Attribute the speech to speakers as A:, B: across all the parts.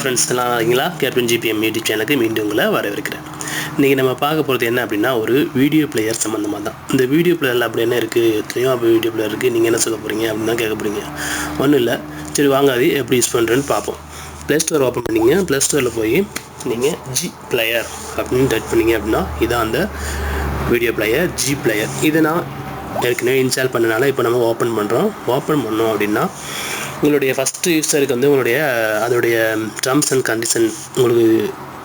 A: Friends எல்லாம் இருக்கீங்களா captain GBM YouTube சேனலுக்கு மீண்டும் உங்களை வரவேற்கிறேன். இன்றைக்கி நம்ம பார்க்க போகிறது என்ன அப்படின்னா ஒரு வீடியோ பிளேயர் சம்மந்தமாக தான் இந்த வீடியோ பிளேயரில் அப்படி என்ன இருக்குது எத்தனையோ அப்போ வீடியோ பிளேயர் இருக்குது நீங்கள் என்ன சொல்ல போகிறீங்க அப்படின்னு தான் கேட்க போகிறீங்க ஒன்றும் இல்லை. சரி வாங்க அது எப்படி யூஸ் பண்ணுறேன்னு பார்ப்போம். ப்ளே ஸ்டோர் ஓப்பன் பண்ணிங்க. ப்ளே ஸ்டோரில் போய் நீங்கள் ஜி பிளேயர் அப்படின்னு டைப் பண்ணீங்க அப்படின்னா இதான் அந்த வீடியோ பிளேயர் ஜி பிளேயர் இதை நான் ஏற்கனவே இன்ஸ்டால் பண்ணனால இப்போ நம்ம ஓப்பன் பண்ணுறோம் ஓப்பன் பண்ணோம் அப்படின்னா உங்களுடைய ஃபஸ்ட் ஃபஸ்ட்டு யூஸருக்கு வந்து உங்களுடைய அதோடைய டர்ம்ஸ் அண்ட் கண்டிஷன் உங்களுக்கு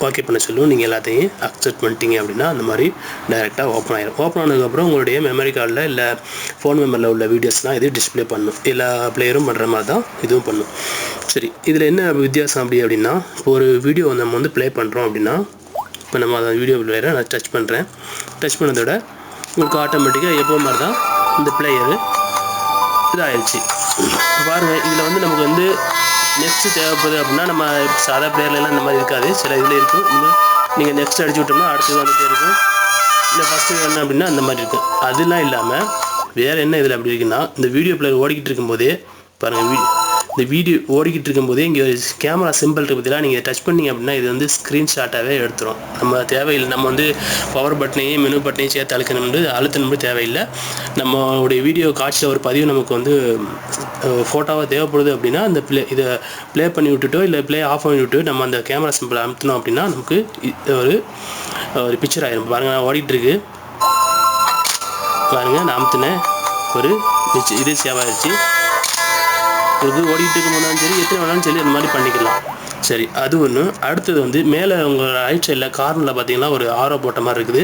A: ஓகே பண்ண சொல்லும். நீங்கள் எல்லாத்தையும் அக்செப்ட் பண்ணிட்டீங்க அப்படின்னா அந்த மாதிரி டைரெக்டாக ஓப்பன் ஆகிடும் ஓப்பன் ஆனதுக்கப்புறம் உங்களுடைய மெமரி கார்டில் இல்லை ஃபோன் மெமரியில் உள்ள வீடியோஸ்லாம் இது டிஸ்ப்ளே பண்ணும். எல்லா பிளேயரும் பண்ணுற மாதிரி தான் இதுவும் பண்ணும். சரி இதில் என்ன வித்தியாசம் அப்படி அப்படின்னா இப்போ ஒரு வீடியோ நம்ம வந்து ப்ளே பண்ணுறோம் அப்படின்னா இப்போ நம்ம அந்த வீடியோ பிளேயரை நான் டச் பண்ணுறேன் டச் பண்ணதோட உங்களுக்கு ஆட்டோமேட்டிக்காக எப்போ மாதிரி தான் இந்த பிளேயரு இதாகிடுச்சு பாருங்கள் இதில் வந்து நமக்கு வந்து நெக்ஸ்ட்டு தேவைப்படுது அப்படின்னா நம்ம சாதா பிளேயர்லாம் இந்த மாதிரி இருக்காது. சில இதில் இருக்கும். இன்னும் நீங்கள் நெக்ஸ்ட் அடிச்சு விட்டோம்னா அடுத்தது வந்துட்டே இருக்கும். இல்லை ஃபஸ்ட்டு என்ன அப்படின்னா அந்த மாதிரி இருக்கும். அதெல்லாம் இல்லாமல் வேறு என்ன இதில் அப்படி இருக்குன்னா இந்த வீடியோ பிளேயர் ஓடிக்கிட்டு இருக்கும்போதே பாருங்கள் வீ இந்த வீடியோ ஓடிக்கிட்டு இருக்கும்போதே இங்கே கேமரா சிம்பிள் இருக்கு பார்த்தீங்களா நீங்கள் டச் பண்ணீங்க அப்படின்னா இது வந்து ஸ்க்ரீன்ஷாட்டாகவே எடுத்துரும். நம்ம தேவையில்லை. நம்ம வந்து பவர் பட்டனையும் மெனு பட்டனையும் சேர்த்து அழுக்கணும்னு அழுத்தணும்னு தேவையில்லை. நம்மளுடைய வீடியோ காட்சியில் ஒரு பதிவு நமக்கு வந்து ஃபோட்டோவாக தேவைப்படுது அப்படின்னா அந்த ப்ளே இதை ப்ளே பண்ணி விட்டுட்டோ இல்லை ப்ளே ஆஃப் பண்ணி விட்டு நம்ம அந்த கேமரா சிம்பிள் அமுத்தினோம் அப்படின்னா நமக்கு ஒரு ஒரு பிக்சர் ஆகிடும் பாருங்கள் நான் ஓடிட்டு இருக்கு பாருங்கள் நான் அமுத்தினேன். ஒரு இது சேவாயிருச்சு இது ஓடிக்கிட்டு இருக்கும்போதாலும் சரி எத்தனை வேணாலும் சரி அந்த மாதிரி பண்ணிக்கலாம். சரி அது ஒன்று அடுத்தது வந்து மேலே உங்கள் ரைட் சைடில் கார்னரில் பார்த்தீங்கன்னா ஒரு ஆரோ போட்ட மாதிரி இருக்குது.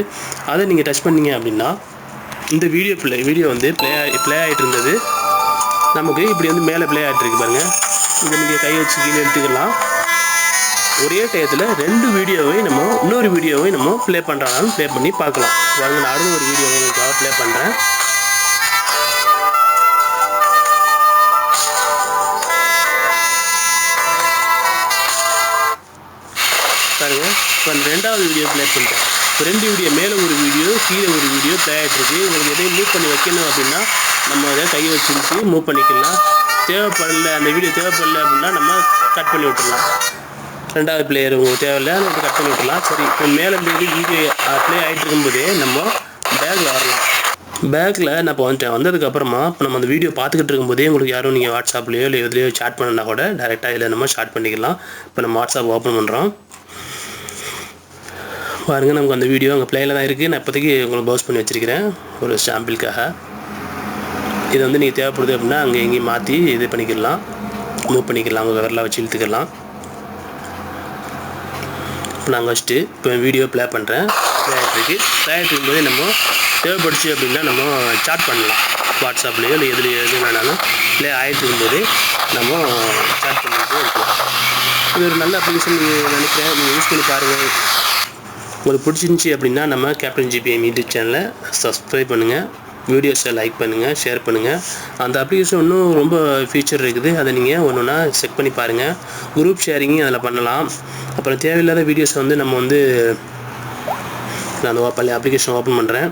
A: அதை நீங்கள் டச் பண்ணீங்க அப்படின்னா இந்த வீடியோ பிளே வீடியோ வந்து ப்ளே ப்ளே ஆகிட்டு இருந்தது. நமக்கு இப்படி வந்து மேலே ப்ளே ஆகிட்டு இருக்கு பாருங்கள் இதை நீங்கள் கை வச்சு கீழே எடுத்துக்கலாம். ஒரே டயத்தில் ரெண்டு வீடியோவை நம்ம இன்னொரு வீடியோவை நம்ம ப்ளே பண்ணுறாலும் ப்ளே பண்ணி பார்க்கலாம். பாருங்க நான் அடுத்த ஒரு வீடியோவை உங்களுக்காக ப்ளே பண்ணுறேன் பாருங்கள் இப்போ அந்த ரெண்டாவது வீடியோ ப்ளே பண்ணிட்டேன். இப்போ ரெண்டு வீடியோ மேலே ஒரு வீடியோ கீழே ஒரு வீடியோ ப்ளே ஆகிட்டு உங்களுக்கு எதையும் மூவ் பண்ணி வைக்கணும் அப்படின்னா நம்ம அதை கை வச்சு மூவ் பண்ணிக்கலாம். தேவைப்படல அந்த வீடியோ தேவைப்படல அப்படின்னா நம்ம கட் பண்ணி விட்டுடலாம். ரெண்டாவது பிளேயர் உங்களுக்கு தேவையில்ல நம்ம கட் பண்ணி விட்டுலாம் சரி இப்போ மேலே இருந்து வீடியோ ப்ளே ஆகிட்டு இருக்கும்போதே நம்ம பேக்கில் வரலாம். பேக்கில் நான் இப்போ வந்துட்டேன். வந்ததுக்கப்புறமா இப்போ நம்ம அந்த வீடியோ பார்த்துக்கிட்டு இருக்கும்போதே உங்களுக்கு யாரும் நீங்கள் வாட்ஸ்அப்லேயோ இல்லை எதுலேயோ சாட் பண்ணனா கூட டேரெக்டாக இதில் நம்ம ஸ்டார்ட் பண்ணிக்கலாம். இப்போ நம்ம வாட்ஸ்அப் ஓப்பன் பண்ணுறோம் பாருங்கள் நமக்கு அந்த வீடியோ அங்கே ப்ளேயில் தான் இருக்குது நான் இப்போதைக்கு உங்களுக்கு பவுஸ் பண்ணி வச்சுருக்கிறேன். ஒரு சாம்பிளுக்காக இது வந்து நீங்கள் தேவைப்படுது அப்படின்னா அங்கே எங்கேயும் மாற்றி இது பண்ணிக்கலாம். மூவ் பண்ணிக்கலாம். உங்கள் விரலாக வச்சு இழுத்துக்கலாம். இப்போ நாங்கள் வச்சுட்டு இப்போ வீடியோ ப்ளே பண்ணுறேன் ப்ளே ஆகிட்டுருக்கு ப்ளே ஆகிட்டு நம்ம தேவைப்படுச்சு அப்படின்னா நம்ம சாட் பண்ணலாம். வாட்ஸ்அப்லேயோ இல்லை எதுலேயோ எது வேணாலும். ப்ளே ஆகிட்டு இருக்கும்போது நம்ம சாட் பண்ணிட்டு இருக்கலாம். இது ஒரு நல்ல அப்ளிகேஷன் நீங்கள் நினைக்கிறேன். நீங்கள் யூஸ் பண்ணி பாருங்கள் உங்களுக்கு பிடிச்சிருந்துச்சி அப்படின்னா நம்ம கேப்டன் ஜிபிஎம் யூடியூப் சேனலை சப்ஸ்கிரைப் பண்ணுங்கள் வீடியோஸை லைக் பண்ணுங்கள் ஷேர் பண்ணுங்கள் அந்த அப்ளிகேஷன் இன்னும் ரொம்ப ஃபீச்சர் இருக்குது. அதை நீங்கள் ஒன்று ஒன்றா செக் பண்ணி பாருங்கள் குரூப் ஷேரிங்கும் அதில் பண்ணலாம். அப்புறம் தேவையில்லாத வீடியோஸை வந்து நம்ம வந்து நான் அந்த ஓப்பன் அப்ளிகேஷன் ஓப்பன் பண்ணுறேன்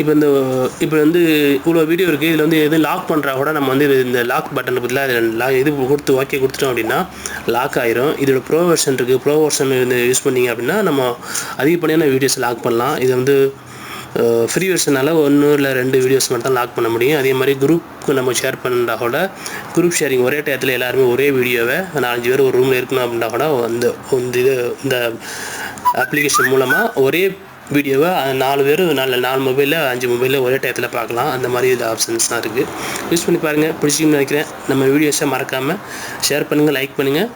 A: இப்போ இந்த இப்போ வந்து இவ்வளோ வீடியோ இருக்குது இதில் வந்து எதுவும் லாக் பண்ணுறா கூட நம்ம வந்து இந்த லாக் பட்டன் பதிலாக இதில் லா இது கொடுத்து ஓகே கொடுத்துட்டோம் அப்படின்னா லாக் ஆயிரும். இதோட ப்ரோ வெர்ஷன் இருக்குது ப்ரோ வெர்ஷன் வந்து யூஸ் பண்ணீங்க அப்படின்னா நம்ம அதிகப்படியான வீடியோஸ் லாக் பண்ணலாம். இது வந்து ஃப்ரீ வெர்ஷனால் ஒன்று இல்லை ரெண்டு வீடியோஸ் மட்டும் தான் லாக் பண்ண முடியும். அதே மாதிரி குரூப்புக்கு நம்ம ஷேர் பண்ணுறா கூட குரூப் ஷேரிங் ஒரே டயத்தில் எல்லாருமே ஒரே வீடியோவை நாலஞ்சு பேர் ஒரு ரூமில் இருக்கணும் அப்படின்னா கூட அந்த இந்த இது இந்த அப்ளிகேஷன் மூலமாக ஒரே வீடியோவை நாலு பேர் நாலு நாலு மொபைலில் அஞ்சு மொபைலில் ஒரே டயத்தில் பார்க்கலாம். அந்த மாதிரி இது ஆப்ஷன்ஸ் தான் இருக்குது யூஸ் பண்ணி பாருங்கள் பிடிச்சிக்கணும்னு நினைக்கிறேன். நம்ம வீடியோஸை மறக்காமல் ஷேர் பண்ணுங்கள் லைக் பண்ணுங்கள்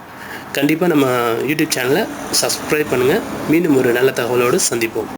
A: கண்டிப்பாக நம்ம யூடியூப் சேனலை சப்ஸ்கிரைப் பண்ணுங்கள் மீண்டும் ஒரு நல்ல தகவலோடு சந்திப்போம்.